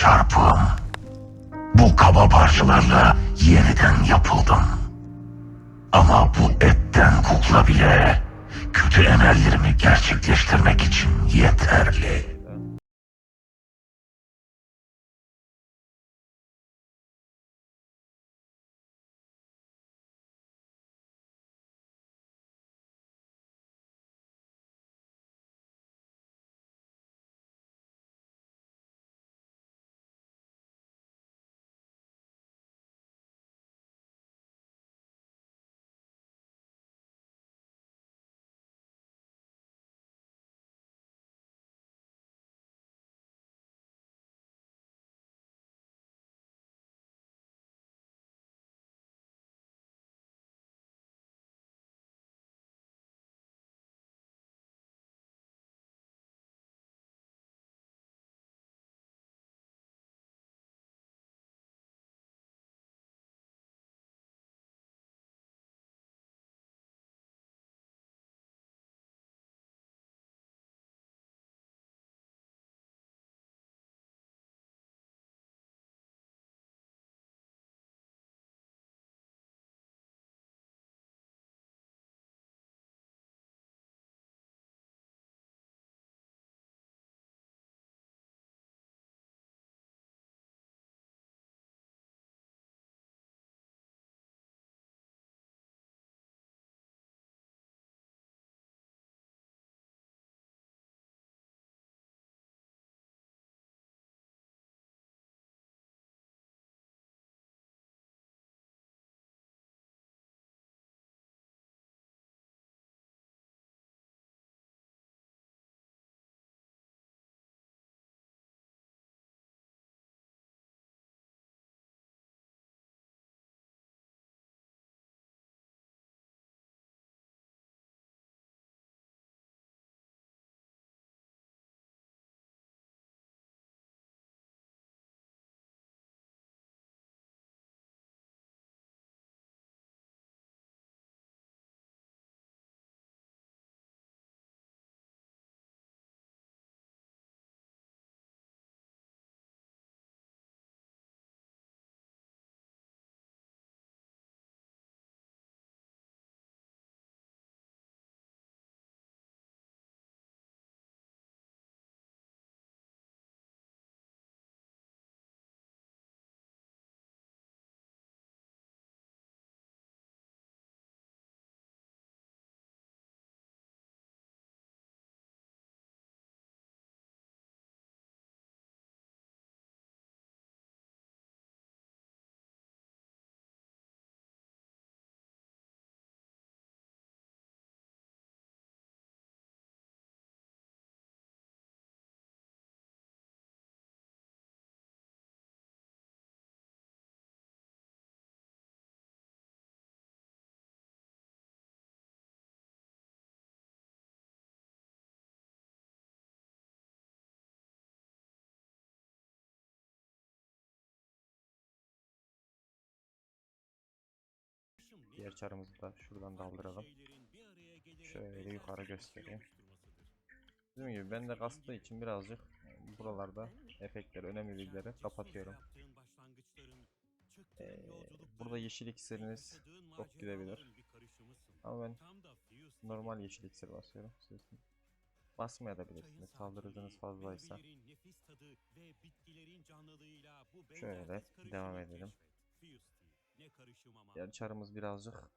çarpığım. Bu kaba parçalarla yeniden yapıldım. Ama bu etten kukla bile kötü emellerimi gerçekleştirmek için yeterli. Diğer çarımızı da şuradan daldıralım. Şöyle yukarı göstereyim. Dediğim gibi ben de kastığı için birazcık buralarda efektleri, önemli bilgileri kapatıyorum. Ee, burada yeşil iksiriniz çok gidebilir. Ama ben normal yeşil iksir basıyorum. Siz basmaya da bilirsiniz. Saldırı hızınız fazlaysa. Şöyle devam edelim. Diğer çarımız birazcık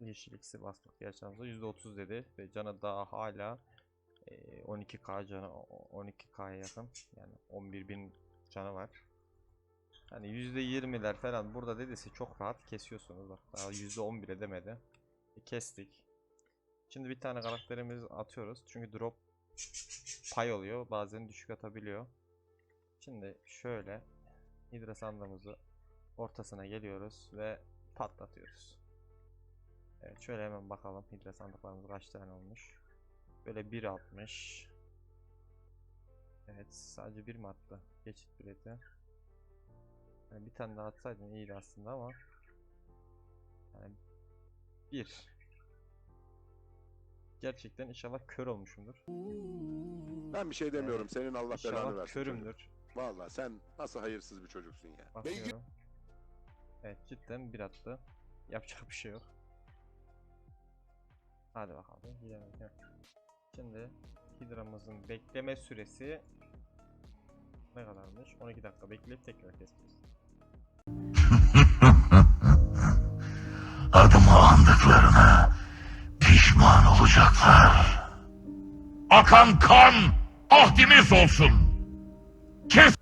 yeşil iksir bastık. Diğer çarımızda %30 dedi ve canı daha hala e, 12k canı 12k'ya yakın yani 11.000 canı var. Hani %20'ler falan burada dediyse çok rahat kesiyorsunuz. Bak daha %11'e demedi. E, kestik. Şimdi bir tane karakterimiz atıyoruz. Çünkü drop pay oluyor. Bazen düşük atabiliyor. Şimdi şöyle hidra sandığımızı ortasına geliyoruz ve patlatıyoruz. Evet şöyle hemen bakalım hidra sandıklarımız kaç tane olmuş. Böyle 1.60 Evet sadece bir mi attı? Geçit bileti. Yani bir tane daha atsaydın iyiydi aslında ama yani bir gerçekten inşallah kör olmuşumdur. Ben bir şey demiyorum. Senin Allah belanı İnşallah versin. körümdür. Vallahi sen nasıl hayırsız bir çocuksun ya. Bakıyorum. Evet cidden bir attı. Yapacak bir şey yok. Hadi bakalım. Gidelim. Heh. Şimdi hidramızın bekleme süresi ne kadarmış? 12 dakika bekleyip tekrar keseceğiz. Adımı andıklarına pişman olacaklar. Akan kan ahdimiz olsun. Kiss!